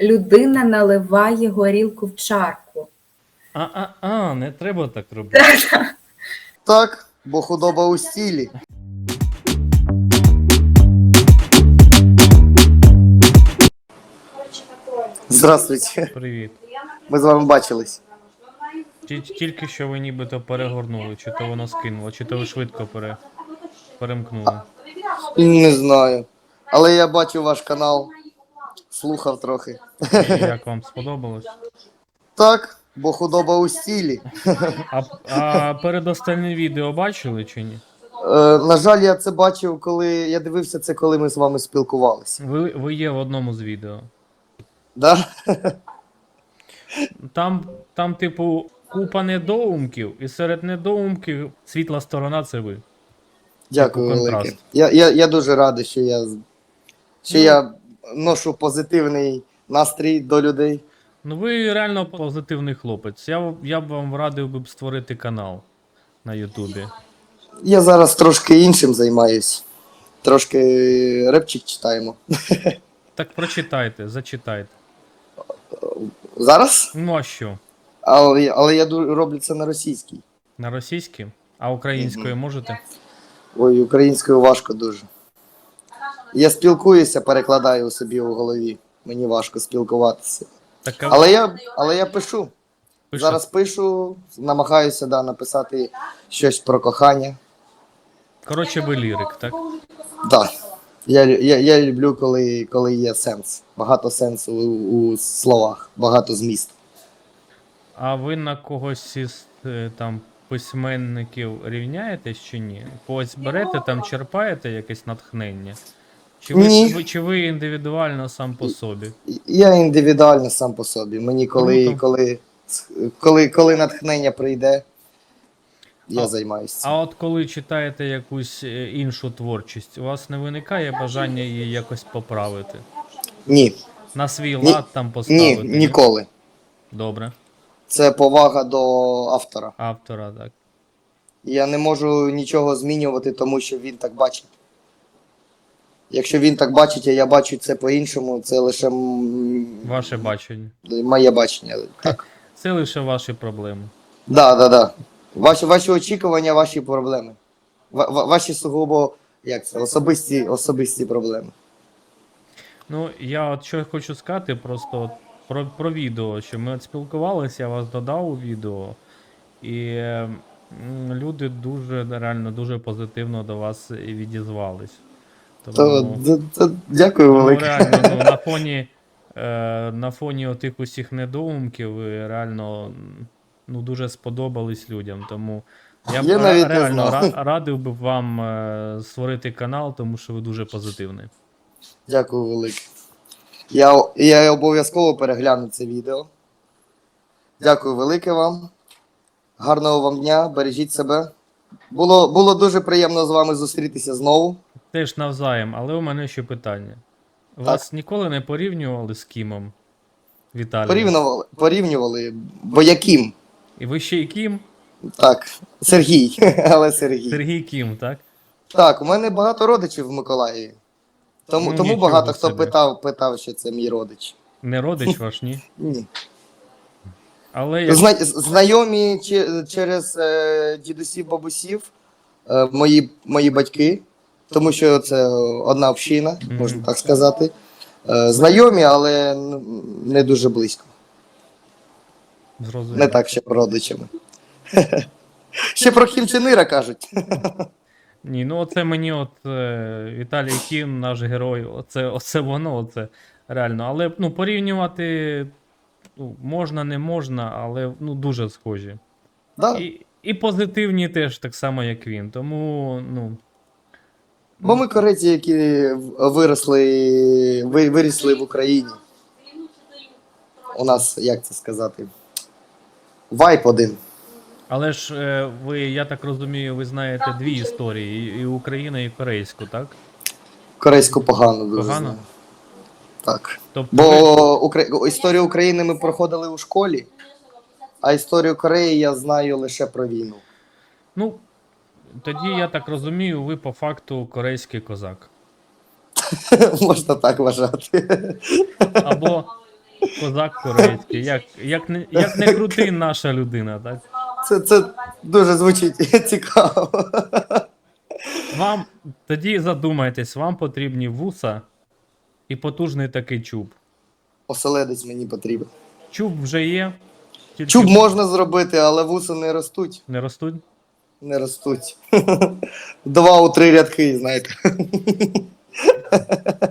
людина наливає горілку в чарку. А-а-а, не треба так робити. Так, бо худоба у стілі. Здравствуйте. Привіт. Ми з вами бачились. Ті- Тільки що ви нібито перегорнули, чи то воно скинуло, чи то ви швидко пере... перемкнули. Не знаю. Але я бачив ваш канал, слухав трохи. І Як вам сподобалось? Так, бо худоба у стілі. А, а передостальне відео бачили чи ні? Е, на жаль, я це бачив, коли я дивився це, коли ми з вами спілкувалися. Ви, ви є в одному з відео. Да? Там, там, типу, купа недоумків, і серед недоумків світла сторона це ви. Дякую Контраст. велике. Я, я, я дуже радий, що я, що Ну. я ношу позитивний настрій до людей. Ну, ви реально позитивний хлопець. Я, я б вам радив би створити канал на Ютубі. Я зараз трошки іншим займаюсь. Трошки репчик читаємо. Так прочитайте, зачитайте. Зараз? Ну а що? Але, але я роблю це на російській. На російській? А українською можете? Ой, українською важко дуже. Я спілкуюся, перекладаю собі у голові. Мені важко спілкуватися. Так, а Але я, але я пишу. пишете? Зараз пишу, намагаюся да, написати щось про кохання. Коротше, ви лірик, так? Да. Я, я, я люблю, коли, коли є сенс. Багато сенсу у, у словах, багато змісту. А ви на когось із е, там письменників рівняєтесь чи ні? Когось берете там, черпаєте якесь натхнення? Чи ви, Ні. ви- чи ви індивідуально сам по собі? Я індивідуально сам по собі. Мені коли, Круто. коли, коли, коли натхнення прийде, я А- займаюся. А от коли читаєте якусь е, іншу творчість, у вас не виникає бажання її якось поправити? Ні, На свій Ні. лад там ні, поставити? ніколи. Добре. Це повага до автора. Автора, так. Я не можу нічого змінювати, тому що він так бачить. Якщо він так бачить, а я бачу це по-іншому, це лише м, Ваше бачення. моє бачення. Так. Це лише ваші проблеми. Да, да, да. Ваші, ваші очікування, ваші проблеми. Ва- ва- ваші сугубо, як це, особисті, особисті проблеми. Ну, я от що хочу сказати, просто от про, про відео, що ми от спілкувалися, я вас додав у відео, і е, м, люди дуже реально дуже позитивно до вас відізвались. Дякую тому велике. реально ну, на фоні, е, на фоні отих усіх недоумків ви реально ну, дуже сподобались людям. Тому я б Я не реально знав. ра- радив би вам е, створити канал, тому що ви дуже позитивний. Дякую велике. Я, я обов'язково перегляну це відео. Дякую велике вам. Гарного вам дня, бережіть себе. Було, було дуже приємно з вами зустрітися знову. Теж навзаєм, але у мене ще питання. Вас ніколи не порівнювали з Кімом? Віталієм? Порівнювали, порівнювали. Бо яким? І ви ще й Кім? Так, Сергій, але Сергій. Сергій Кім, так? Так, у мене багато родичів в Миколаєві. Тому, Ну, тому багато хто питав, питав, що це мій родич. Не родич ваш, ні? Ні. Але як... Зна- знайомі через е, дідусів, бабусів, е, мої, мої батьки, тому що це одна община, можна так сказати. Е, знайомі, але не дуже близько. зрозумів. Не так ще родичами. Ще про Чен кажуть. Ні, ну оце мені от е, Віталій Кім, наш герой, оце, оце воно, оце реально. Але ну, порівнювати ну, можна, не можна, але ну, дуже схожі. Да. І, і позитивні теж так само, як він. Тому, ну. Бо ми корейці, які виросли, ви- вирісли в Україні. У нас, як це сказати, вайп один. Але ж е, ви, я так розумію, ви знаєте дві історії: і, Україну, і корейську, так? Корейську погано дуже Погано? знаю. Так. Тобто, Бо ви, Укра... історію України ми проходили у школі, а історію Кореї я знаю лише про війну. ну, тоді я так розумію, ви по факту корейський козак. Можна так вважати. Або, Козак корейський. Як, як, не, як не крути наша людина, так? Це, це дуже звучить цікаво. Вам тоді задумайтесь, вам потрібні вуса і потужний такий чуб. Оселедець мені потрібен. Чуб вже є. Тільки Чуб можна зробити, але вуси не ростуть. не ростуть. Не ростуть. Два у три рядки, знаєте.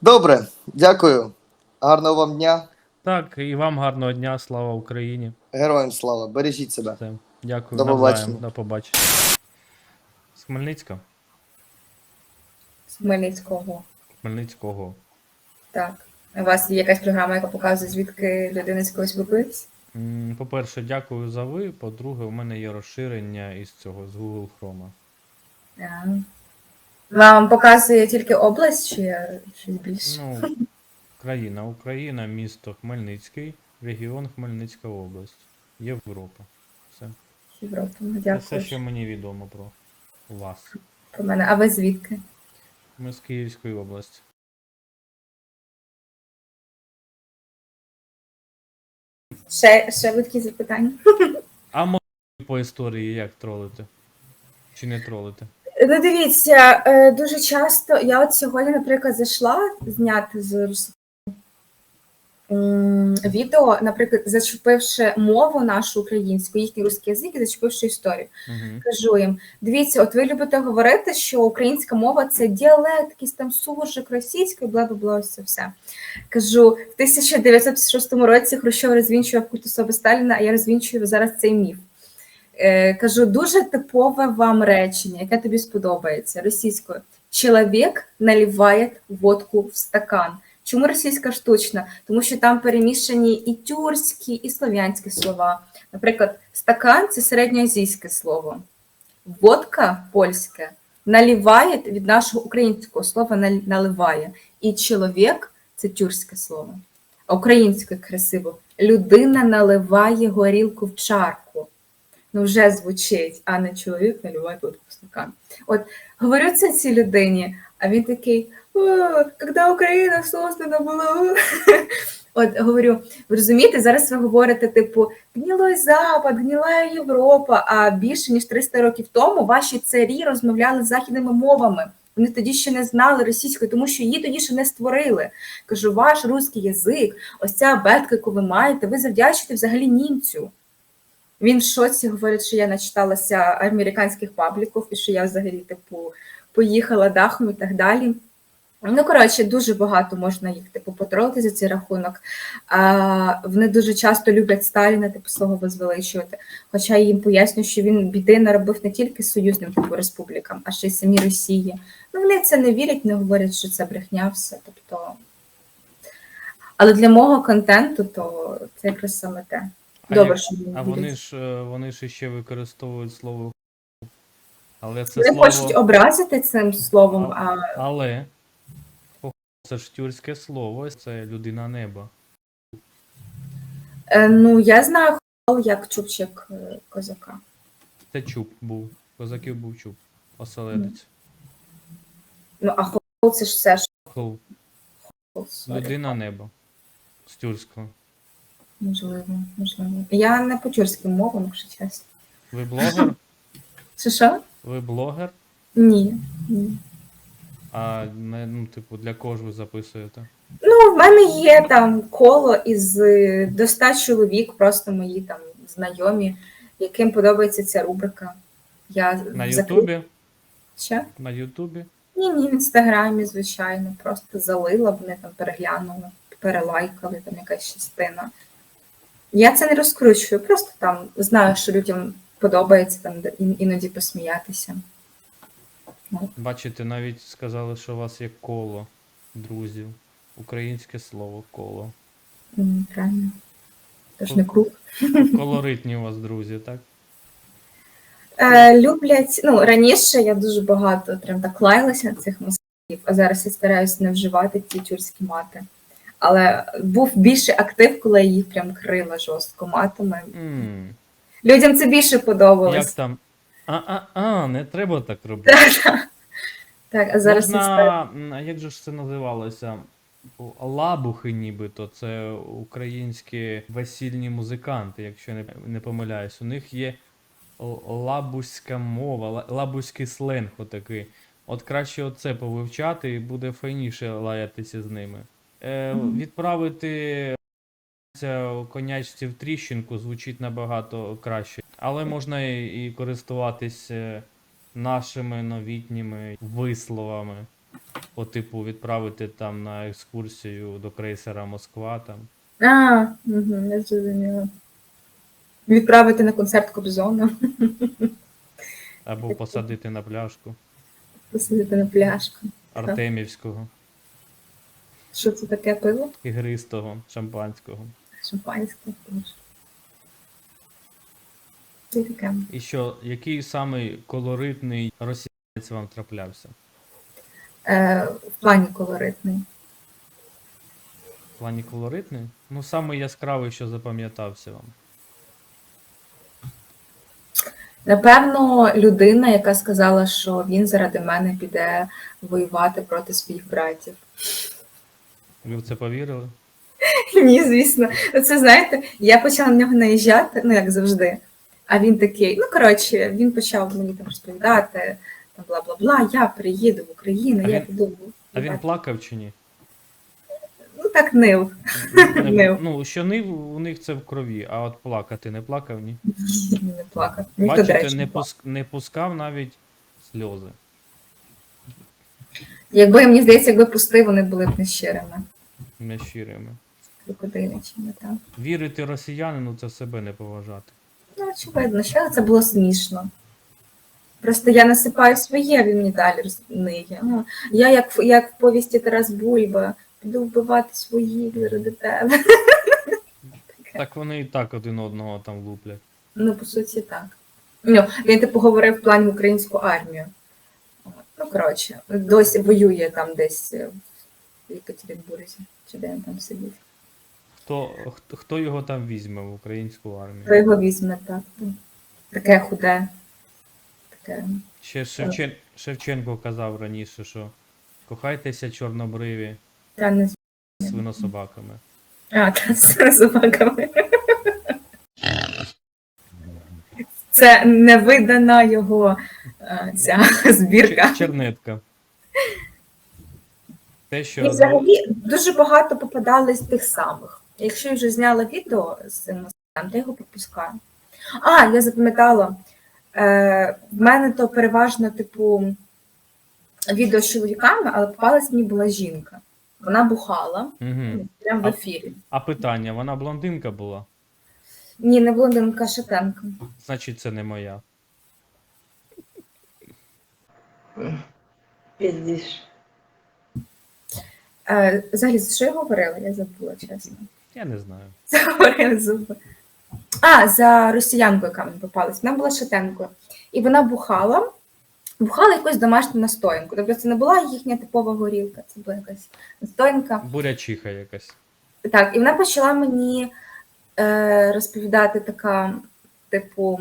Добре, дякую. Гарного вам дня. Так, і вам гарного дня, слава Україні. Героям слава. Бережіть себе. Все. Дякую. До побачення. До побачення. З Хмельницька. З Хмельницького. Хмельницького. Так. У вас є якась програма, яка показує, звідки людина з когось спілкується? По-перше, дякую за ви. По-друге, у мене є розширення із цього, з Google Chrome. А. Вам показує тільки область чи щось більше? Ну, країна, Україна, місто Хмельницький, регіон Хмельницька область, Європа. Все. Європа. Ну, Це все, що мені відомо про вас. Про мене. А ви звідки? Ми з Київської області. Ще, ще будь-які запитання? А може по історії як тролити? Чи не тролити? Ну, дивіться, е, дуже часто я от сьогодні, наприклад, зайшла зняти з відео, наприклад, зачепивши мову нашу українську, їхній русський язик і зачепивши історію. Угу. Кажу їм: дивіться, от ви любите говорити, що українська мова це діалект, якийсь там суржик російської, бла бла бла, ось це все. Кажу, в 1956 році Хрущов розвінчував культ особи Сталіна, а я розвінчую зараз цей міф. Е, кажу, дуже типове вам речення, яке тобі сподобається російською. Чоловік наливає водку в стакан. Чому російська штучна? Тому що там перемішані і тюркські, і слов'янські слова. Наприклад, стакан це середньоазійське слово. Водка польське наливає від нашого українського слова наливає. І чоловік це тюркське слово. А Українською красиво. Людина наливає горілку в чарку. Ну, вже звучить, а не чоловік наливає водку в стакан. От говорю це цій людині, а він такий: «О, коли Україна создана була. От говорю, ви розумієте, зараз ви говорите, типу, гнілий Запад, гніла Європа. А більше ніж 300 років тому ваші царі розмовляли західними мовами. Вони тоді ще не знали російської, тому що її тоді ще не створили. Кажу, ваш русський язик, ось ця абетка, яку ви маєте, ви завдячуєте взагалі німцю. Він в шоці говорить, що я начиталася американських пабліків і що я взагалі, типу, поїхала дахом і так далі. Ну, коротше, дуже багато можна їх типу потролити за цей рахунок. А, вони дуже часто люблять Сталіна, типу, свого возвеличувати. Хоча я їм пояснюю, що він біди наробив не тільки союзним типу республікам, а ще й самій Росії. Ну, вони це не вірять, не говорять, що це брехня, все. Тобто. Але для мого контенту, то це якраз саме те. А, Добре, як- що а вони вони ж е, вони ж ще використовують слово але це Вони слово. хочуть образити цим словом, а Але це ж тюркське слово, це людина неба. е, ну я знаю хол як чубчик е, козака. Це чуб був. Козаків був чуб. Оселедець. Ну, а хол це ж все ж хол. Людина неба. З тюркського. Можливо, можливо. Я не по тюркським мовам, якщо чесно. Ви блогер? Чи що? Ви блогер? Ні. ні. А не, ну, типу, для кого ж ви записуєте? Ну, в мене є там коло із е, до 100 чоловік, просто мої там знайомі, яким подобається ця рубрика. Я На Ютубі? Що? На Ютубі? Ні, ні, в інстаграмі, звичайно, просто залила, вони там переглянули, перелайкали, там якась частина. Я це не розкручую, просто там знаю, що людям подобається там ін- іноді посміятися. Бачите, навіть сказали, що у вас є коло друзів. Українське слово коло. М, Правильно. Тож не круг. Колоритні у вас друзі, так? Е, люблять, ну, раніше я дуже багато прям так лаялася на цих москалів, а зараз я стараюся не вживати ті тюркські мати. Але був більше актив, коли я їх прям крила жорстко матами. м Людям це більше Як подобалось. А-а-а, не треба так робити. Так, а зараз. Можна, а як же ж це називалося? Лабухи, нібито, це українські весільні музиканти, якщо я не, не помиляюсь. У них є л- лабузька мова, ла- лабузький сленг отакий. От краще оце повивчати і буде файніше лаятися з ними. Е, відправити конячці в тріщинку звучить набагато краще. Але можна і, користуватись е, нашими новітніми висловами. По типу відправити там на екскурсію до крейсера Москва там. А, угу, я зрозуміла. Відправити на концерт Кобзона, Або посадити на пляшку посидіти на пляшку. Артемівського, Що це таке пиво? ігристого, шампанського. Шампанське. Це таке. І що, який самий колоритний росіянець вам траплявся? Е, в плані колоритний. В плані колоритний? Ну, самий яскравий, що запам'ятався вам. Напевно, людина, яка сказала, що він заради мене піде воювати проти своїх братів. Ви в це повірили? Ні, звісно. Це знаєте, я почала на нього наїжджати, ну як завжди. А він такий, ну коротше, він почав мені там розповідати, там бла бла бла, я приїду в Україну, А я він- піду. А він воювати». плакав чи ні? Ну так нив. Нив. Ну, що нив у них це в крові, а от плакати не плакав, ні? Не плакав. Ніхто, Бачите, речі, не, не пуск... не пускав навіть сльози. Якби мені здається, якби пустив, вони були б нещирими. Нещирими. Крокодилячими, так. Вірити росіянину це себе не поважати. Ну, очевидно, що це було смішно. Просто я насипаю своє, він мені далі розниє. Ну, я, як, в- як в повісті Тарас Бульба, піду вбивати своїх заради тебе. Так вони і так один одного там луплять. Ну, по суті, так. Ну, він типу говорив в плані українську армію. Ну, коротше, досі воює там десь в Екатеринбурзі, чи де він там сидів. Хто, хто, хто його там візьме в українську армію? Хто його візьме так. Таке худе. Таке. Ще Шевчен... Шевченко казав раніше, що кохайтеся чорнобриві Та не з- свинособаками. А, та з собаками. Це невидана його е, ця збірка. Чер- Чернетка. Те, І взагалі дуже багато попадались тих самих. Якщо я вже зняла відео з цим то я його підпускаю. А, я запам'ятала. Е, в мене то переважно, типу, відео з чоловіками, але попалась мені була жінка. Вона бухала Угу. прямо в ефірі. А питання, вона блондинка була? Ні, не блондинка, а шатенка. Значить, це не моя. Пиздишь. Е, взагалі, за що я говорила? Я забула, чесно. Я не знаю. Заговорила зуби. А, за росіянку, яка мені попалась. Вона була шатенкою. І вона бухала, бухала якусь домашню настоянку. Тобто це не була їхня типова горілка, це була якась настоянка. Бурячиха якась. Так, і вона почала мені е, розповідати така, типу,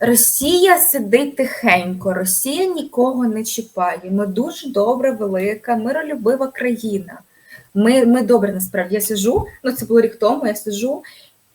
Росія сидить тихенько, Росія нікого не чіпає. Ми дуже добра, велика, миролюбива країна. Ми, ми добре насправді. Я сижу, ну це було рік тому, я сижу,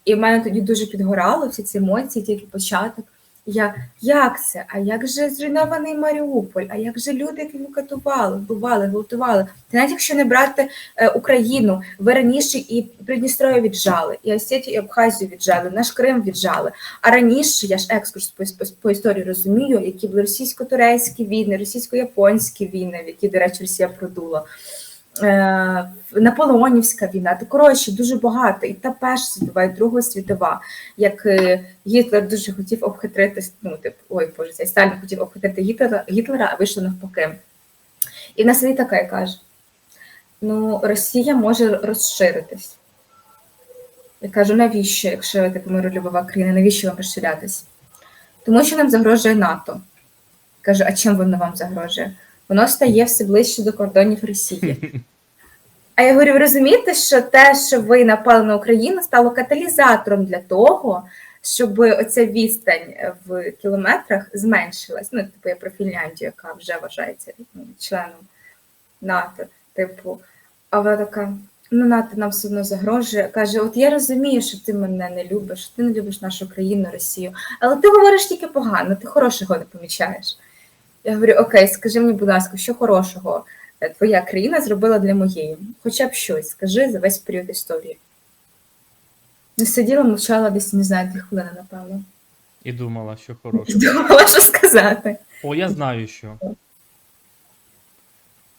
і в мене тоді дуже підгорало всі ці емоції, тільки початок. Я як це? А як же зруйнований Маріуполь? А як же люди, які катували, вбивали, гвалтували? Та навіть якщо не брати е, Україну, ви раніше і Придністров'я віджали, і Осетію, і Абхазію віджали, наш Крим віджали. А раніше я ж екскурс по, по, по історії розумію, які були російсько-турецькі війни, російсько-японські війни, в які, до речі, Росія продула. Е, Наполеонівська війна, то коротше дуже багато. І та перша світова, і Друга світова, як е, Гітлер дуже хотів обхитрити, ну, типу, ой, боже, цей Сталін хотів обхитрити Гітлера, Гітлера, а вийшло навпаки. І в нас сидить така і каже: ну, Росія може розширитись. Я кажу, навіщо, якщо ви типу миролюбова країна, навіщо вам розширятись? Тому що нам загрожує НАТО. Кажу, а чим воно вам загрожує? Воно стає все ближче до кордонів Росії. А я говорю, ви розумієте, що те, що ви напали на Україну, стало каталізатором для того, щоб оця відстань в кілометрах зменшилась. Ну, типу, я про Фінляндію, яка вже вважається ну, членом НАТО. Типу, А вона така: ну на ти нам все одно загрожує. Каже: От я розумію, що ти мене не любиш, що ти не любиш нашу країну, Росію, але ти говориш тільки погано, ти хорошого не помічаєш. Я говорю: Окей, скажи мені, будь ласка, що хорошого е, твоя країна зробила для моєї? Хоча б щось, скажи за весь період історії. Не сиділа, мовчала десь, не знаю, дві хвилини, напевно. І думала, що хороше. І думала, що сказати. О, я знаю що.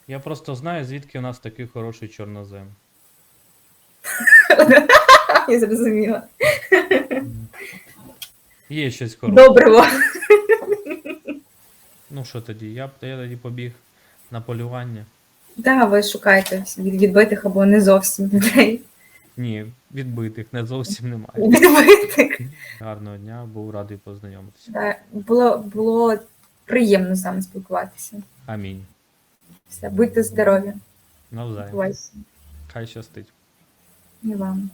Я просто знаю, звідки у нас такий хороший чорнозем. Я зрозуміла. Є щось хороше. Добриво. Ну що тоді? Я б я тоді побіг на полювання. Так, ви шукаєте від відбитих або не зовсім людей. Ні, відбитих не зовсім немає. Відбитих. Гарного дня, був радий познайомитися. Так, було, було приємно з вами спілкуватися. Амінь. Все, будьте здорові. Навзаєм. Бувайте. Хай щастить. І вам.